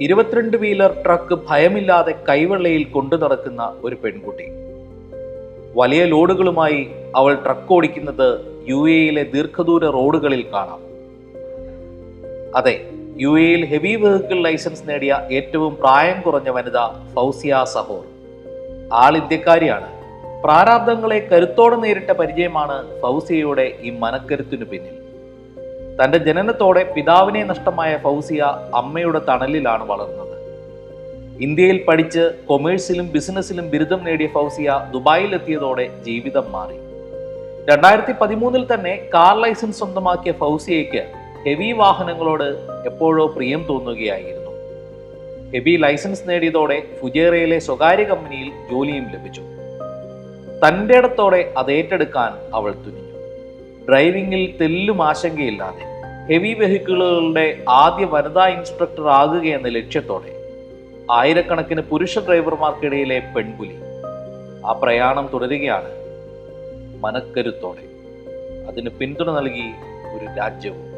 ഇരുപത്തിരണ്ട് wheeler truck ഭയമില്ലാതെ കൈവെള്ളയിൽ കൊണ്ടു നടക്കുന്ന ഒരു പെൺകുട്ടി. വലിയ ലോഡുകളുമായി അവൾ ട്രക്ക് ഓടിക്കുന്നത് യു എയിലെ ദീർഘദൂര റോഡുകളിൽ കാണാം. അതെ യു എയിൽ ഹെവി വെഹിക്കിൾ ലൈസൻസ് നേടിയ ഏറ്റവും പ്രായം കുറഞ്ഞ വനിത ഫൗസിയ സഹോർ. ആൾ ഇന്ത്യക്കാരിയാണ്. പ്രാരാബ്ദങ്ങളെ കരുത്തോടെ നേരിട്ട പരിചയമാണ് ഫൗസിയയുടെ ഈ മനക്കരുത്തിനു പിന്നിൽ. തന്റെ ജനനത്തോടെ പിതാവിനെ നഷ്ടമായ ഫൗസിയ അമ്മയുടെ തണലിലാണ് വളർന്നത്. ഇന്ത്യയിൽ പഠിച്ച് കൊമേഴ്സിലും ബിസിനസ്സിലും ബിരുദം നേടിയ ഫൗസിയ ദുബായിലെത്തിയതോടെ ജീവിതം മാറി. രണ്ടായിരത്തി പതിമൂന്നിൽ തന്നെ കാർ ലൈസൻസ് സ്വന്തമാക്കിയ ഫൗസിയയ്ക്ക് ഹെവി വാഹനങ്ങളോട് എപ്പോഴോ പ്രിയം തോന്നുകയായിരുന്നു. ഹെവി ലൈസൻസ് നേടിയതോടെ ഫുജേറയിലെ സ്വകാര്യ കമ്പനിയിൽ ജോലിയും ലഭിച്ചു. തന്റെ ഇടത്തോടെ അത് ഏറ്റെടുക്കാൻ അവൾ തുനിഞ്ഞു. ഡ്രൈവിംഗിൽ തെല്ലും ആശങ്കയില്ലാതെ ഹെവി വെഹിക്കിളുകളുടെ ആദ്യ വനിതാ ഇൻസ്ട്രക്ടർ ആകുകയെന്ന ലക്ഷ്യത്തോടെ ആയിരക്കണക്കിന് പുരുഷ ഡ്രൈവർമാർക്കിടയിലെ പെൺപുലി ആ പ്രയാണം തുടരുകയാണ് മനക്കരുത്തോടെ. അതിന് പിന്തുണ നൽകി ഒരു രാജ്യവും.